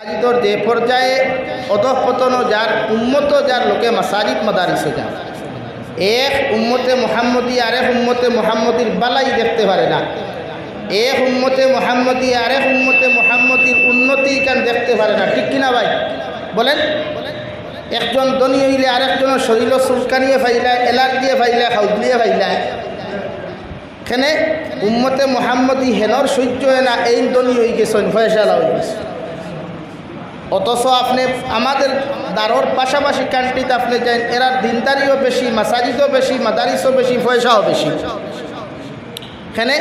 মাসাজিদর যে পর্যায়ে অধঃপতন যার উন্মত যার লোকে মাসাজিদ মাদারিসে যান এক উম্মতে মোহাম্মদী আরেক উম্মতে মোহাম্মদীর বালাই দেখতে পারে না। এক উম্মতে মোহাম্মদী আরেক উম্মতে মোহাম্মদীর উন্নতি কান দেখতে পারে না। ঠিক কিনা ভাই? বলেন। একজন ধনী হইলে আরেকজনের শরীর চুলকানিয়ে ফাইলায় এলার্জিয়ে ফাইলায় হাউদলিয়ে ফাইলায় এখানে উম্মতে মোহাম্মদী হেনর সহ্য হয় না, এই ধনী হয়ে গেছেন, ফয়সালা হয়ে গেছে। অথচ আপনি আমাদের দারোর পাশাপাশি কান্ট্রিতে আপনি যান এরার দিনদারিও বেশি, মাসাজিদও বেশি, মাদারিসও বেশি, পয়সাও বেশি। এখানে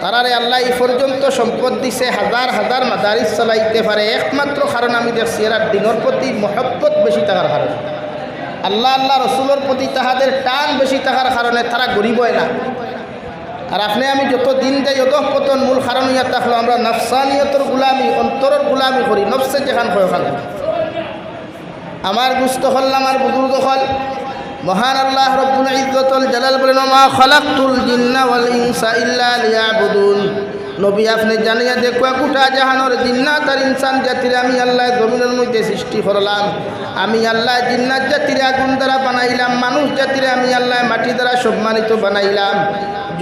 তারারে আল্লাহ এই পর্যন্ত সম্পদ দিছে, হাজার হাজার মাদারিস চালাইতে পারে। একমাত্র কারণ আমি দেখছি এরার দিনের প্রতি মহব্বত বেশি থাকার কারণে। আল্লাহ আল্লাহ রসুলের প্রতি তাহাদের টান বেশি থাকার কারণে তারা গরিব হয় না। আর আপনি আমি যত দিন যাই যত পতন মূল কারণ ইয়া থাকল, আমরা নফসানিয়তর গুলামি, অন্তরের গুলামি করি, নফসে যেখান হয় ওখানে। আমার গুস্ত হল, আমার বুজুর্গ হল। মহান আল্লাহ রব্বুল ইজ্জতুল জালাল বলেন মা খালাকতুল জিন্না ওয়াল ইনসা ইল্লা লিয়াবুদুন। নবী আপনি জানিয়া দেখুয়া কুটা জাহানোর জিন্নাত আর ইনসান জাতির আমি আল্লাহ জমিনের মধ্যে সৃষ্টি করলাম। আমি আল্লাহ জিন্নাত জাতির আগুন দ্বারা বানাইলাম, মানুষ জাতির আমি আল্লাহ মাটি দ্বারা সম্মানিত বানাইলাম।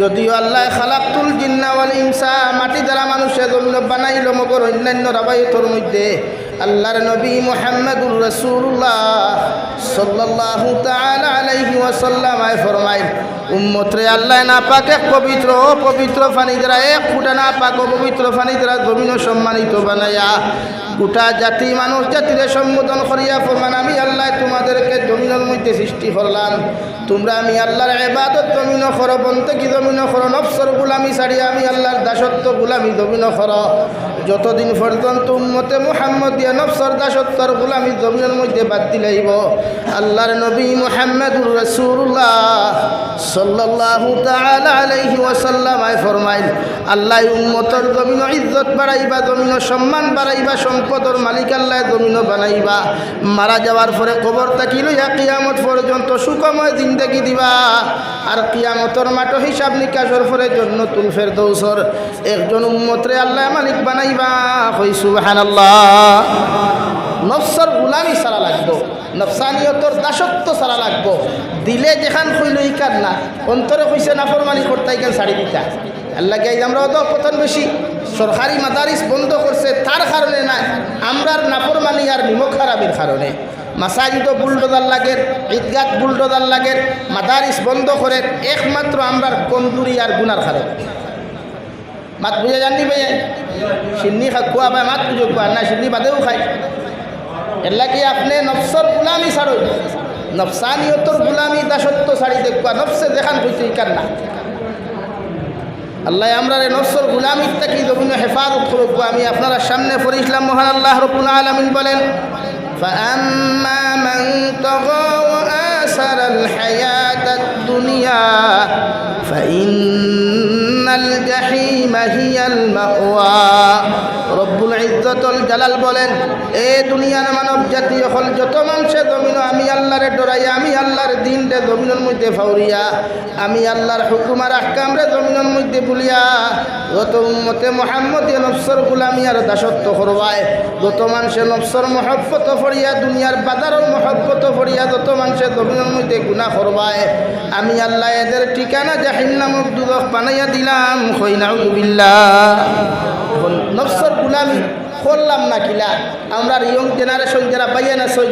যদিও আল্লাহ খালাকুল জিন্নাওয়াল ইনসা মাটি দ্বারা মানুষের বানাইল মগর অন্যান্য রাবায়তর মধ্যে। আল্লাহর নবী মোহাম্মদুর রসুল্লাহ তাআলা আলাইহি ওয়াসাল্লাম আয় ফরমাইল উম্মতরে আল্লাহ না পাক পবিত্র ও পবিত্র ফানি দ্বারা, এক ফুটা না পাক ও পবিত্র ফানি দ্বারা জমিন সম্মানিত বানাইয়া গোটা জাতি মানুষ জাতিরে সম্বোধন করিয়া ফরমান, আমি আল্লাহ তোমাদেরকে জমিনের মধ্যে সৃষ্টি করলাম। তোমরা আমি আল্লাহর এবাদত জমিন করো বলতে কি জমিন করো নফসর গুলামি ছাড়িয়া আমি আল্লাহর দাসত্ব গুলামি জমিন করো যতদিন পর্যন্ত উম্মতে মোহাম্মদ দিয়া নফসর দাসত্বর গুলামি জমিনের মধ্যে বাদ দিলাইব আল্লাহর নবী মোহাম্মদুর রসুল্লাহ সাল্লাল্লাহু তাআলা আলাইহি ওয়াসাল্লাম আয় ফরমাইল, আল্লাহ উম্মতর জমিন ইজ্জত বাড়াইবা জমিন সম্মান বাড়াইবা, সম্পদর মালিক আল্লাহ জমিন বানাইবা। মারা যাওয়ার পরে কবর তাকি লইয়া কিয়ামত পর্যন্ত সুখময় জিন্দগি দিবা। আর কিয়ামতর মাঠ হিসাব নিকাশর পরে জন্য তুলফের দৌসর একজন উম্মতরে আল্লাহ মালিক বানাইবা। হই সুবহানাল্লাহ। নফসর গুলামি সারা লাগবো। নফসানিয়তর দাসত্ব সারা লাগবো। দিলে যেখান হইল ইকার না। অন্তরে কইছে নাফরমানি করতে ইকান শাড়ি দিতা? আল্লাহ গাই আমরা অত পতন বেশি, সরকারি মাদারিস বন্ধ করছে, তার কারণে না, আমরার নাফরমানি আর নিমক খারাপের কারণে। মাসাজিদও বুলডোজার লাগের, ঈদগাত বুলডোজার লাগের, মাদারিস বন্ধ করে একমাত্র আমরার কমজুরি আর গুনার কারণে। মাত বুঝে জানি ভাই সিন্নি খা খোয়া ভাই মাত বুঝো খোয়া না সিন্নি বাদেও খায় এর লাগে আপনি নফসর গুলামি ছাড়ো নফসানিয়তর গুলামি দাসত্ব ছাড়ি দেখবা নফসে দেখান হইতে ইকার না আল্লাহ আমরা রে নফসর গুলামির থেকে জমিন হেফাজত করব আমি আপনারা সামনে পড়িছিলাম মহান আল্লাহ রবুল আলমিন বলেন فأما من طغى وآثر الحياة الدنيا فإن الجحيم هي المأوى. রব্বুল ইজ্জতুল জালাল বলেন, এ দুনিয়ার মানব জাতি হল যত মানুষে জমিন আমি আল্লাহরে ডরাইয়া, আমি আল্লাহর দিনরে জমিনের মধ্যে ফাউরিয়া, আমি আল্লাহর হুকুমার আহকামরে জমিনের মধ্যে বলিয়া, যত উম্মতে মোহাম্মদ নফসর আর দাসত্ব করবায়, যত মানুষে নফসর মহব্বত ফরিয়া, দুনিয়ার বাজারের মহব্বত ফরিয়া, যত মানুষে জমিনের মধ্যে গুণা করবায়, আমি আল্লাহ এদের ঠিকানা জাহিন নামক দুদক বানাইয়া দিলাম খৈনাউবিল্লাহ নফসর গুলামি করলাম না কিলা। আমরা ইয়ং জেনারেশন যারা বাইয়া না সই,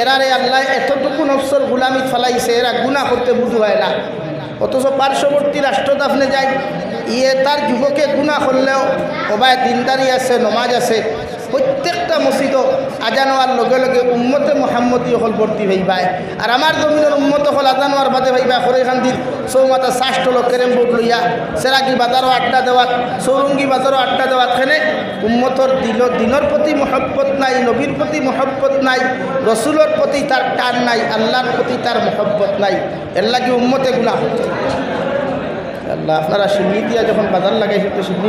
এরারে আল্লাহ এতটুকু নফসর গুলামি ফেলাইছে, এরা গুণা করতে বুঝু হয় না। অথচ পার্শ্ববর্তী রাষ্ট্র দাফনে যায় ইয়ে তার যুবকে গুণা করলেও সবাই দিনদারি আছে, নমাজ আছে প্রত্যেকটা মসজিদ আজান হওয়ার লগে লগে উম্মতে মোহাম্মতি হল ভর্তি ভাইবাই আর আমার জমিনের উম্মত হল আজান হওয়ার বাদে ভাইবা দিন চৌমাতা চাষ্ট লোক কেরেম বোর্ড লইয়া সেরাকি বাজারও আড্ডা দেওয়াত সৌরঙ্গি বাজারও আড্ডা দেওয়াত খেনে উম্মতর দিল দিনের প্রতি মহব্বত নাই নবীর প্রতি মহব্বত নাই রসুলোর প্রতি তার টান নাই আল্লাহর প্রতি তার মহব্বত নাই। এর লাগে উম্মতে হচ্ছে আল্লাহ আপনারা সিন্নি দিয়া যখন বাজার লাগাইছে, তো সিন্নি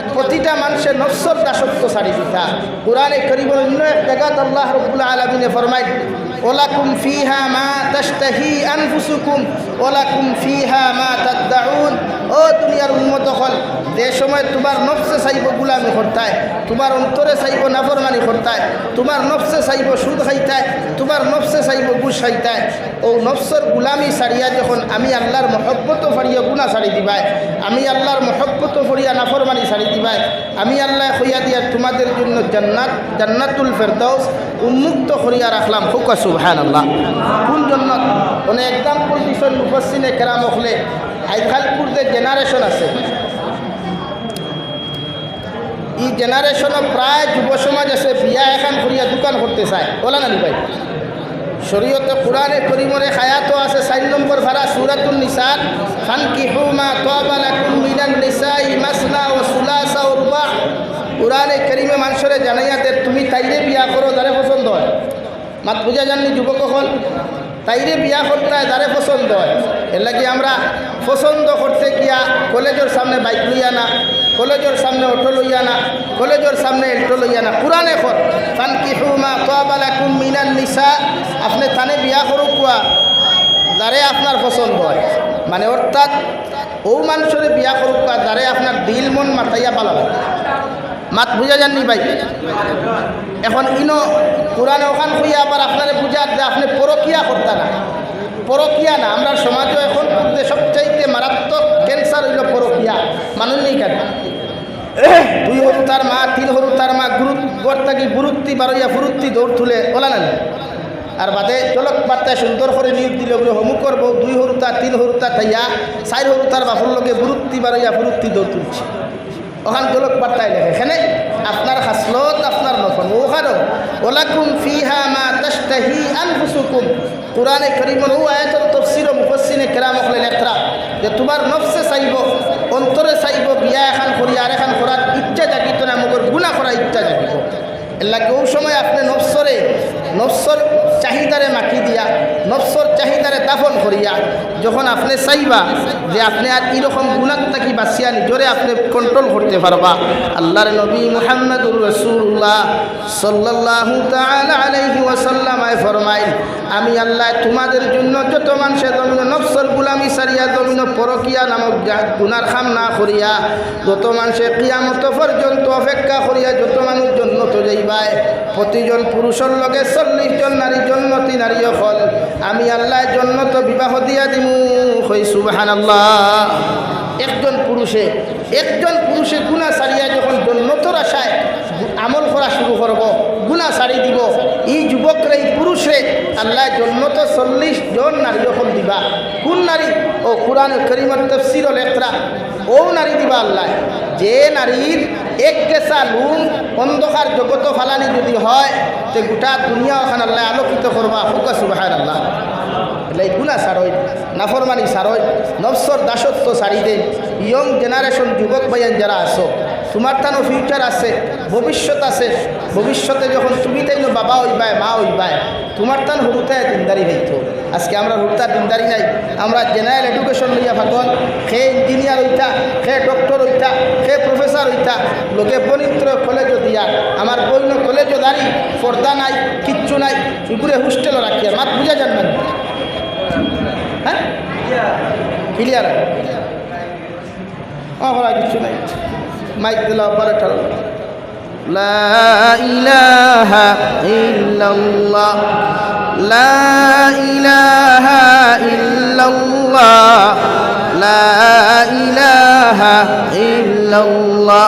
প্রতিটা মানুষের নফসর দাসত্ব ছাড়ি দিতা কোরআনে করিবর অন্য এক জায়গাত আল্লাহ রব্বুল আলমিনে ফরমাই ওলাকুম ফিহা মা তাস্তাহি আনফুসুকুম ওলাকুম ফিহা মা তাদ্দাউন। ও দুনিয়ার উন্মত হল, যে সময় তোমার নফসে চাইব গুলামি করতায় তোমার অন্তরে চাইব নাফরমানি করতায় তোমার নফসে চাইব সুদ খাইতায় তোমার নফসে চাইব গুস খাইতায় ও নফসর গুলামি ছাড়িয়া যখন আমি আল্লাহর মহব্বত ফাড়িয়া গুণা ছাড়ি দিবায়, আমি আল্লাহর মহব্বত ফরিয়া নাফরমানি ছাড়ি দিবাই আমি আল্লাহ হইয়া দিয়া তোমাদের জন্য জান্নাত, জান্নাতুল ফেরদৌস উন্মুক্ত করিয়া রাখলাম। হুকা সুবহান আল্লাহ কোন জন্নত মানে এক্সাম্পল দিছেন মুফসিনে কেরাম হলে আইখালপুর যে জেনারেশন আছে। এই জেনারেশনও প্রায় যুব সমাজ আছে, বিয়া এখন করিয়া দোকান করতে চায়। বলা না ভাই। শরীয়তে কোরআনে করিমরে হায়াতও আছে, চার নম্বর ভাড়া সুরাতুল নিসার। খান কিহুমা তোয়াবালাকুম মিনান নিসাই মাসনা ও রুবা কোরআনে করিমে মানুষরে জানাইয়াতে তুমি তাইরে বিয়া করো, যারে পছন্দ হয়। মাত বুঝা জাননি যুবক হল তাইরে বিয়া করতে হয়, যারে পছন্দ হয়। এর লাগি আমরা পছন্দ করতে গিয়া কলেজের সামনে বাইক লইয়া না, কলেজের সামনে অটো লইয়া না, কলেজের সামনে এল্টো লইয়া না। পুরানে কর ফান কি হুমা তোয়াবালাকুম মিনান নিসা। আপনি থানে বিয়া করুক কুয়া, যারে আপনার পছন্দ হয়। মানে অর্থাৎ, ও মানুষের বিয়া করুক যারে আপনার দিল মন মাথাইয়া পালা লাগে মাত বুঝা যাননি ভাই। এখন ইনো কোরআনে ওখান খুঁয়ে আবার আপনারে বুঝা যে আপনি পরকিয়া করতে না। পরকিয়া না, আমরা সমাজও এখন সবচাইতে মারাত্মক ক্যান্সার হইল পরকিয়া। মানুষ নেই কেন? দুই হরু তার মা, তিন হরু তার মা, গুরু থাকি বুরুত্তি বারইয়া ফুরুত্তি দৌড় তুলে ওলা না আর বাদে চলক বার্তায় সুন্দর করে নিয়োগ দিলে বলে হমু করব, দুই হরুতা তিন হরুতা থাইয়া চার হরুতার বাপুর লোকে বুরুত্তি বারইয়া ফুরুত্তি দৌড় তুলছে। ওখান জলক বার্তায় লেখে। এখানে আপনার হাসলত, আপনার নফন ওখানেও ওলাকুম ফিহা মা তাস্তাহি আনফুসুকুম। কোরআনে করিমন ও আয়াতর তফসির ও মুফসিনে কেরাম হলে লেখরা, যে তোমার নফসে চাইব, অন্তরে চাইব, বিয়া এখন করি, আর এখন করার ইচ্ছা জাগিত না, মগর গুণা করার ইচ্ছা জাগিত। এলাকা ওই সময় আপনি নফসরে, নফসর চাহিদারে মাটি দিয়া নফসর চাহিদারে দাফন করিয়া যখন আপনি চাইবা যে আপনি আর এরকম গুণাত থাকি বাঁচিয়া নিজরে আপনি কন্ট্রোল করতে পারবা। আল্লাহর নবী মুহাম্মদুর রসুল্লাহ তাআলা আলাইহি ফরমাইল, আমি আল্লাহ তোমাদের জন্য যত মানুষের জমিন নফসর গুলামি সারিয়া জমিন পরকিয়া নামক গুনার খাম না করিয়া, যত মানুষে কিয়ামত পর্যন্ত অপেক্ষা করিয়া যত মানুষ জন্য তো যাইবায় প্রতিজন পুরুষের লগে চল্লিশ জন নারী জন্মতি নারী ফল। আমি আল্লাহ জন্য তো বিবাহ দিয়া দিমু। হই সুবাহান আল্লাহ একজন পুরুষে একজন পুরুষে গুণা সারিয়া যখন জন্মতর আশায় আমল করা শুরু করব, গুণা সারি দিব, এই যুবকরা, এই পুরুষে আল্লাহ জন্মত চল্লিশ জন নারী যখন দিবা। কোন নারী? ও কোরআন করিমত তফসির লেখরা ও নারী দিবা আল্লাহ। যে নারীর এক কেঁচা লুন অন্ধকার জগত ফালানি যদি হয়, তে গোটা দুনিয়া এখন আল্লাহ আলোকিত করবা হুকা সুবাহার আল্লাহ এই গুণা সারই নাফরমানি সারই নবসর দাসত্ব সারি দে ইয়ং জেনারেশন যুবক ভাইয়ান যারা আসো তোমার তানো ফিউচার আছে ভবিষ্যৎ আছে। ভবিষ্যতে যখন তুমি তাই বাবা হইবায় মা হইবায় তোমার তান হরুতায় দিনদারি হইত আজকে আমরা হরুতার দিনদারি নাই। আমরা জেনারেল এডুকেশন লইয়া ভাগন সে ইঞ্জিনিয়ার হইতা সে ডক্টর হইতা সে প্রফেসর হইতা লোকে পবিত্র কলেজও দিয়া, আমার বইন কলেজও দাঁড়ি, পর্দা নাই, কিচ্ছু নাই উপরে হোস্টেলও রাখি আর মাত বুঝা জানবেন হ্যাঁ? ক্লিয়ার আমার কিচ্ছু নাই। মাইক দিল পরে ঠাল। লা ইলাহা ইল্লাল্লাহ, লা ইলাহা ইল্লাল্লাহ, লা ইলাহা ইল্লাল্লাহ।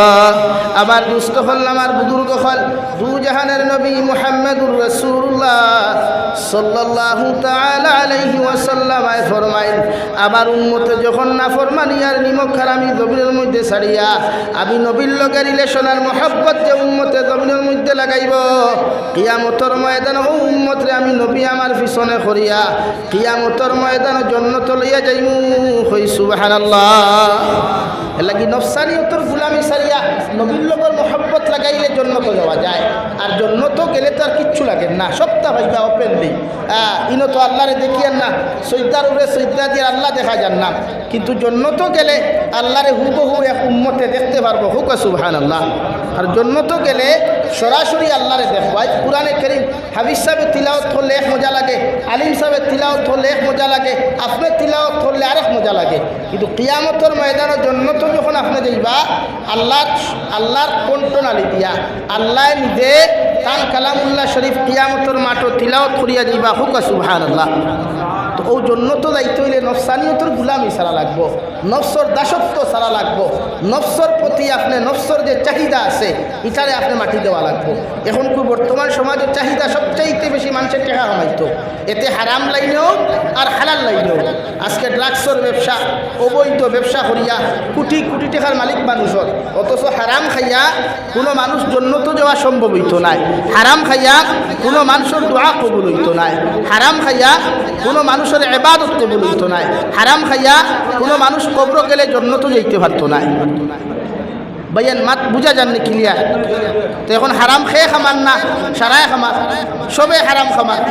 আমার দুস্থ হল আমার বুজুর্গ হল দু জাহানের নবী মুহাম্মদুর রসুল্লাহ আয় ফরমাইল আমার উম্মতে যখন না ফরমানি আর নিমক খারামি জমিনের মধ্যে ছাড়িয়া আমি নবীর লগে রিলেশন আর মহব্বত যে উম্মতে জমিনের মধ্যে লাগাইব, কিয়ামতর ময়দান ও উম্মতরে আমি নবী আমার পিছনে করিয়া কিয়ামতর ময়দান জন্নত লইয়া যাইমু, হই সুবহানাল্লাহ। এলাকি নফসানিয়তর গুলামি সারিয়া নবীর লগর মহব্বত লাগাইলে জন্নত যাওয়া যায়। আর জন্নত গেলে তো আর কিচ্ছু লাগে না। সপ্তাহ ভাইবা ওপেনলি ইনো তো আল্লাহরে দেখিয়ান না। সৈদার উড়ে সৈদা দিয়ে আল্লাহ দেখা যান না। কিন্তু জন্নত গেলে আল্লাহরে হুবহু এক উম্মতে দেখতে পারব। হুক সুবহান আল্লাহ আর জন্নত গেলে সরাসরি আল্লাহরে দেখবাই কোরআনে করিম হাবিজ সাহেবের তিলাওত করলে এক মজা লাগে, আলিম সাহেবের তিলাওত করলে এক মজা লাগে, আপনার তিলাওত করলে আরেক মজা লাগে। কিন্তু কিয়ামতর ময়দানের জন্য তো যখন আপনি যাইবা আল্লাহর আল্লাহর কণ্ঠনালী দিয়া, আল্লাহ নিজে তান কালামুল্লাহ শরীফ কিয়ামতর মাঠও তিলাওত করিয়া যাইবা। হুক সুবহান আল্লাহ ও জন্য তো দায়িত্ব হইলে নফসানিয়তর গুলামি সারা লাগবো। নফসর দাসত্ব সারা লাগবো। নফসর প্রতি আপনি নফসর যে চাহিদা আছে, ইটারে আপনি মাটি দেওয়া লাগবো। এখন কি বর্তমান সমাজের চাহিদা সবচাইতে বেশি মানুষের টেকা কামাইতো। এতে হারাম লাইনেও আর হালাল লাইনেও। আজকে ড্রাগসর ব্যবসা, অবৈধ ব্যবসা করিয়া কোটি কোটি টাকার মালিক মানুষের অথচ হারাম খাইয়া কোনো মানুষ জন্য তো যাওয়া সম্ভব হইতো নাই। হারাম খাইয়া কোনো মানুষের দোয়া কবুল হইতো নাই। হারাম খাইয়া কোনো মানুষের এবাদত কবুল হইতো নাই। হারাম খাইয়া কোনো মানুষ কবর গেলে জন্য তো যাইতে পারতো নাই। ভাইয়ান মাত বুঝা যাননি ক্লিয়ার তো এখন হারাম খেয়ে খামান না, সারায় খামার সবে হারাম খামার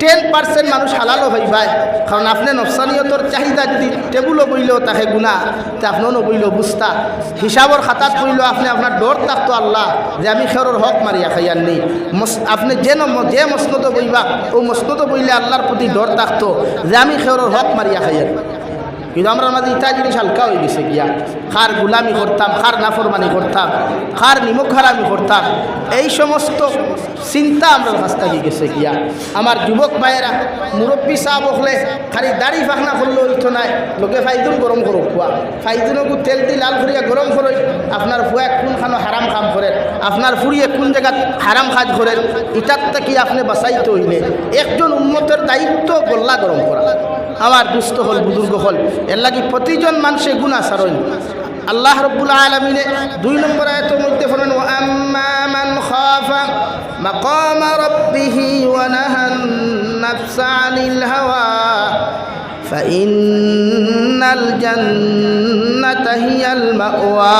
টেন পার্সেন্ট মানুষ হালালও হয়ে পায় কারণ আপনি নফসানিয়তর চাহিদা যদি টেবুলও বইলেও তাকে গুণা। তে আপনিও নবইলেও বুঝতা হিসাবর খাতাত কইলেও আপনি আপনার ডর থাকতো আল্লাহ, যে আমি খেরোর হক মারিয়া খাইয়ার নেই। আপনি যে যে মস্ত বইবা, ও মস্ত বইলে আল্লাহর প্রতি ডর থাকতো যে আমি খেরোর হক মারিয়া খাইয়ার কিন্তু আমরা মাঝে ইটা জিনিস হালকা হয়ে গেছে গিয়া। খার গুলামি করতাম, খার নাফরমানি করতাম, খার নিমক হারামি করতাম। এই সমস্ত চিন্তা আমরা কাছ থেকে গেছে গিয়া। আমার যুবক ভাইয়েরা, মুরব্বী চাহ বকলে খালি দাড়ি ফাঁকনা করলে হইতো নাই লোকে ফাইদুন গরম করো খোয়া ফাইদুনকু তেল দি লাল করিয়া গরম করই আপনার ফুয়া কোনখানো হারাম কাম করেন। আপনার ফুরিয়ে কোন জায়গাত হারাম কাজ করেন। ইটার থেকে আপনি বাঁচাইতে হইলে। একজন উন্মতের দায়িত্ব গোল্লা গরম করা। আমার দুস্থ হল, বুজুর্গ হল। এর লাগি প্রতিজন মানুষে গুণা সারইন আল্লাহ রব্বুল আলমিনে দুই নম্বর আয়তের মধ্যে ফলেন ও আম্মা মান খাফা মাকাম রব্বিহি ওয়া নাহান নাফসা আনিল হাওয়া فإن الجنة তাহিয়াল মাওয়া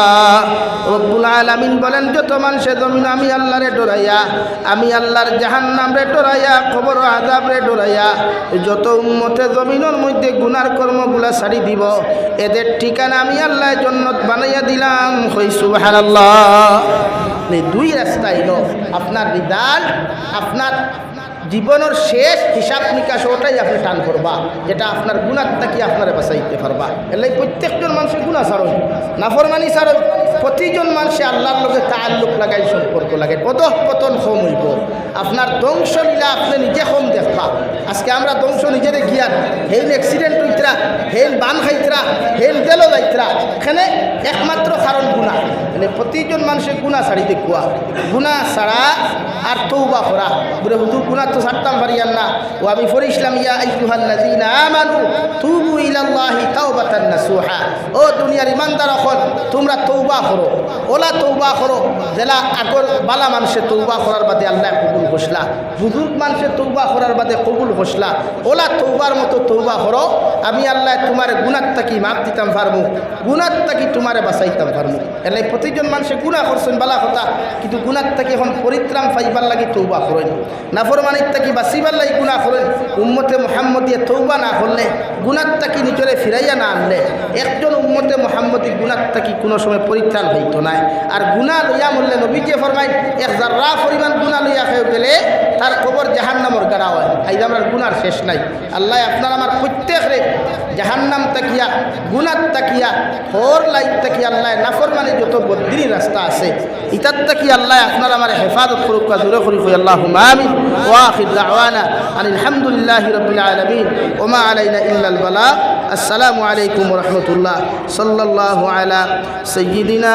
রব্বুল আলামিন বলেন, যত সে জমিন আমি আল্লাহ রে ডরাইয়া, আমি আল্লাহর জাহান্নাম রে ডরাইয়া খবর আজাব রে ডরাইয়া, যত উম্মতে জমিনের মধ্যে গুনার কর্মগুলা ছাড়ি দিব, এদের ঠিকানা আমি আল্লাহ জন্নত বানাইয়া দিলাম। হই সুবহানাল্লাহ। দুই রাস্তায় নো আপনার রিদাল আপনার জীবনের শেষ হিসাব নিকাশ ওটাই আপনি টান করবা, যেটা আপনার গুণার তাকি আপনারা বাঁচাইতে পারবা। এলাই প্রত্যেকজন মানুষের গুণা সারই নাফরমানি সারই প্রতিজন মানুষে আল্লাহর লোকে তাল্লুক লাগাই সম্পর্ক লাগে। পদহ পতন কম হইব। আপনার ধ্বংস লীলা আপনি নিজে কম দেখবা। আজকে আমরা ধ্বংস নিজেরে গিয়ার হেন অ্যাক্সিডেন্ট হইতরা হেন বান খাইতরা তেলও যাইতরা এখানে একমাত্র কারণ গুণা। মানে প্রতিজন মানুষের গুণা ছাড়ি দেখুয়া গুণা ছাড়া আর করা। বলে গুণা তো ছাড়তাম পারিয়ান না। ও আমি ইয়া তুবু ইলাল্লাহি ও দুনিয়ার ইমানদার তোমরা তৌবা করো। ওলা তৌবা করো। জেলা আগর বালা মানুষে তৌবা করার বাদে আল্লাহ কবুল ঘোষলা বুজুর্গ মানুষের তৌবা করার বাদে কবুল ঘোষলা ওলা তৌবার মতো তৌবা করো। আমি আল্লাহ তোমার গুণার তাকি মাপ দিতাম গুণার তাকি তোমারে বাঁচাইতাম পারব এলাই প্রতিজন মানুষে গুণা করছেন, বালা কথা। কিন্তু গুণার তাকি এখন পরিত্রাণ পাইবার লাগি তৌবা করেন। নাফরমানির তাকি বাঁচিবার লাগি গুণা করেন। উম্মতে মোহাম্মদিয়ে তৌবা না করলে গুণার তাকি নিজরে ফিরাইয়া না আনলে একজন উম্মতে মোহাম্মদী গুণার তাকি কোনো সময় পরিত্রাণ হইতো নাই। আর গুণা লইয়া মরলে নবীকে ফরমাই এক জার্রা পরিমাণ গুণা লইয়া খেয়ে গেলে তার খবর জাহান্নামর গাড়া হয় আইজ আমার গুনার শেষ নাই। আল্লাহ আপনার আমার প্রত্যেক রে জাহান্নাম তাকিয়া গুনার তাকিয়া হর লাইট তাকিয়া আল্লাহ নাফর মানে যত বদ্রিনী রাস্তা আছে, ইতার তাকি আল্লাহ আপনার আমার হেফাজত করুক বা দূরে করি কই আল্লাহ আমিন। ওয়াখির দাওয়ানা আনিল হামদুলিল্লাহ রবিল আলমিন ওমা আলাইনা ইল্লাল বালা। আসসালামু আলাইকুম রহমতুল্লাহ। সাল্লাল্লাহু আলা সৈয়দিনা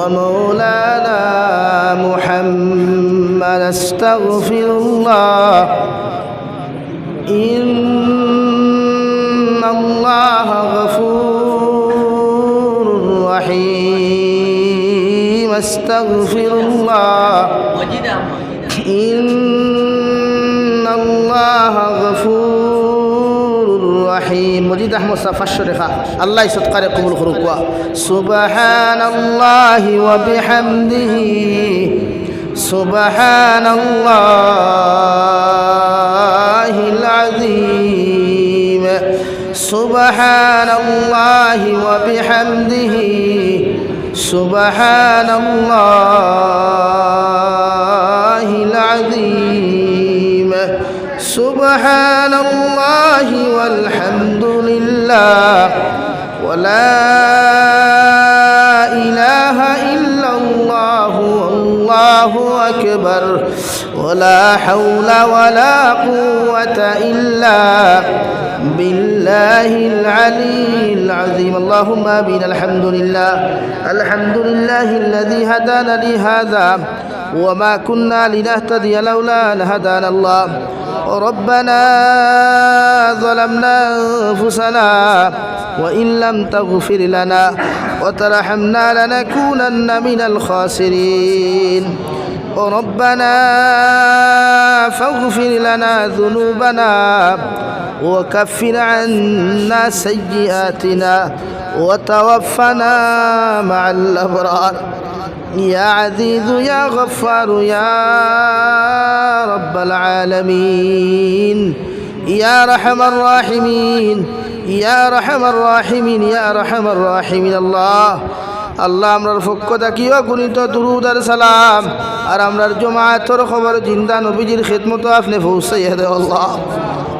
ومولانا محمد استغفر الله. إن الله غفور رحيم. استغفر الله. إن الله غفور رحيم مجيد أحمد صفا الشرخة الله يصدقر قبول خروقوا سبحان الله وبحمده. سبحان الله العظيم. سبحان الله وبحمده. سبحان الله العظيم. سبحان الله والحمد لله ولا إله إلا الله والله أكبر ولا حول ولا قوة إلا بالله العلي العظيم اللهم آمين الحمد لله الحمد لله الذي هدانا لهذا وما كنا لنهتدي لولا أن هدانا الله. ربنا ظلمنا أنفسنا وإن لم تغفر لنا وترحمنا لنكونن من الخاسرين. ربنا فاغفر لنا ذنوبنا وكفر عنا سيئاتنا وتوفنا مع الأبرار. يا عزيز يا غفار يا رب العالمين يا رحم الراحمين يا رحم الراحمين يا رحم الراحمين الله আল্লাহ আমরার পক্ষ থাকিও গুণিত দুরুদ আর সালাম আর আমরার জমাতর খবর জিন্দা নবীজির খেদমতো আপনি পৌঁছাইয়া দে আল্লাহ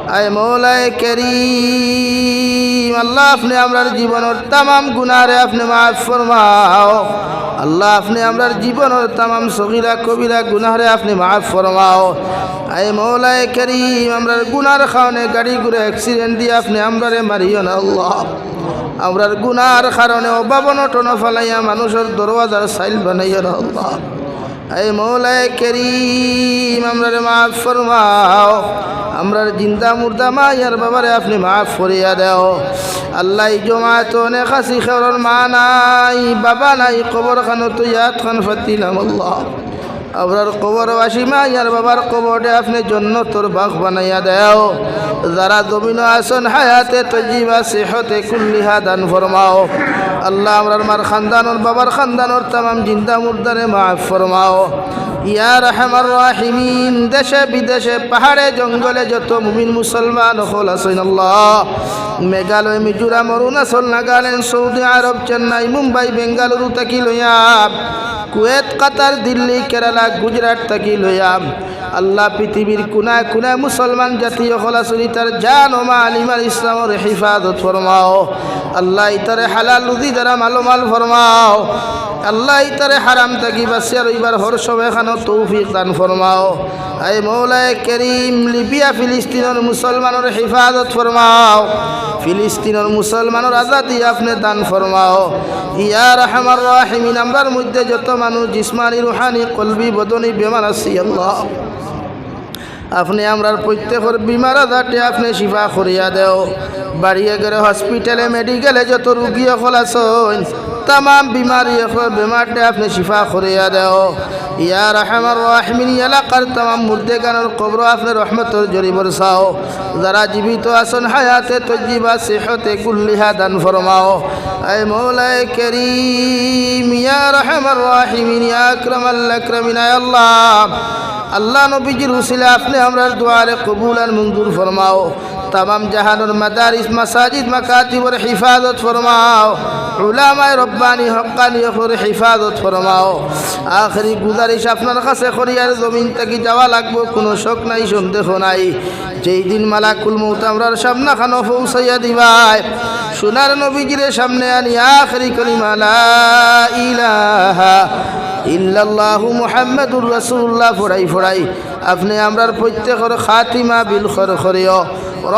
আয় মৌলায় করিম, আল্লাহ আপনি আমরার জীবনের তামাম গুনারে আপনি মাফ ফরমাও। আল্লাহ আপনি আমরার জীবনের তামাম সগিরা কবিরা গুনারে আপনি মাফ ফরমাও। আয় মৌলায় করিম, আমরার গুনার খাওয়ানে গাড়ি ঘুরে অ্যাক্সিডেন্ট দিয়ে আপনি আমরারে মারিও না আল্লাহ। আমরার গুনার কারণে অভাবন টন ফেলাইয়া মানুষের দরওয়াজার সাইল বানাইয়া আল্লাহ। এই মৌলায় কেরিম, আমরারে মাফ ফরমাও, আমরার জিন্দা মুর্দা মাইয়ার বাবারে আপনি মাফ ফরিয়া দেও। আল্লাহ জমাত অনেক হাসি খেরর মা নাই, বাবা নাই কবর খানো তো ইয়াত খান ফাতিলাম আপনার কবরবাসী মা ইয়ার বাবার কবরটা আপনি জন্য তোর বাঘ বানাইয়া দেও। যারা জমিন আসন হায়াতে তজিবা সেহতে কুল্লিহা দান ফরমাও। আল্লাহ আমরার মার খানদানোর বাবার খানদানোর তাম জিন্দা মুর্দারে মাফ ফরমাও। ইয়া রহমার রাহিমিন, দেশে বিদেশে পাহাড়ে, জঙ্গলে যত মুমিন মুসলমান হল আসেন আল্লাহ। মেঘালয়, মিজোরাম, অরুণাচল, নাগাল্যান্ড, সৌদি আরব, চেন্নাই, মুম্বাই, বেঙ্গালুরু তাকি লইয়া কুয়েত, কাতার, দিল্লি, কেরালা, গুজরাট থাকি লইয়াম। আল্লাহ পৃথিবীর কোনায় কোনায় মুসলমান জাতীয় হলাচলি তার জান ওমা আলিমার ইসলামর হিফাজত ফরমাও। আল্লাহ ইতারে হালাল উদি দ্বারা মালোমাল ফরমাও। আল্লাহ ইতারে হারাম থাকি বাসিয়া রইবার হর সময় খানো তৌফিক দান ফরমাও। আই মৌলায় করিম, লিবিয়া, ফিলিস্তিনের মুসলমানের হিফাজত ফরমাও। ফিলিস্তিনের মুসলমানের আজাদি আপনি দান ফরমাও। ইয়া রহমার রাহিমিন, আমরার মধ্যে যত মানুষ, জিসমানি, রুহানি, কলবি, বদনি বেমার আছি, আল্লাহ। আপনি আমরার প্রত্যেকের বিমার আজারটি আপনি শিফা করিয়া দেও। বাড়িয়ে গেলে হসপিটালে, মেডিকেলে যত রুগী সকল আছেন, তামাম বিমারি বেমারটা আপনি শিফা করিয়া দেও। ইয়া রহমার রাহমিন এলাকার তামাম মুর্দে গানের কবর আপনি রহমতর জরি বরসাও যারা জীবিত আছেন, হায়াতে তজিবা সেহতে কুল্লিহা দান ফরমাও। আয় মৌলায় করিম, ইয়া রহমার রাহিমিন, ইয়া আয় আল্লাহ। আল্লাহ নবীজির হুসিলে আপনি আমরা দুয়ারে কবুল আর মঞ্জুর ফরমাও। তাম জাহানোর মাদারিস, মাসাজিদ মাকাতিবর হিফাজত ফরমাও। উলামায় রব্বানি হকানি করে হিফাজত ফরমাও। আখরি গুজারিশ আপনার কাছে করিয়ার জমিন থেকে যাওয়া লাগবো, কোনো শোক নাই, সন্দেহ নাই। যেই দিন মালাকুল মৌত আমরার সামনা খানো পৌঁছাইয়া দিবায়। সোনার নবীজিরে সামনে আনি আখরি কলিমা লা ইলাহা ইল্লাল্লাহু মুহাম্মাদুর রাসূলুল্লাহ ফড়াই ফড়াই আপনি আমরার প্রত্যেকের খাতিমা বিল খর খরিও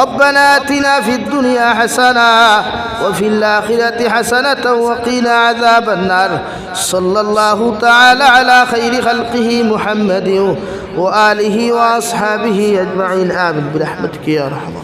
ربنا آتنا في الدنيا حسنة وفي الآخرة حسنة وقنا عذاب النار صلى الله تعالى على خير خلقه محمد وآله وأصحابه أجمعين آمين برحمتك يا رحمة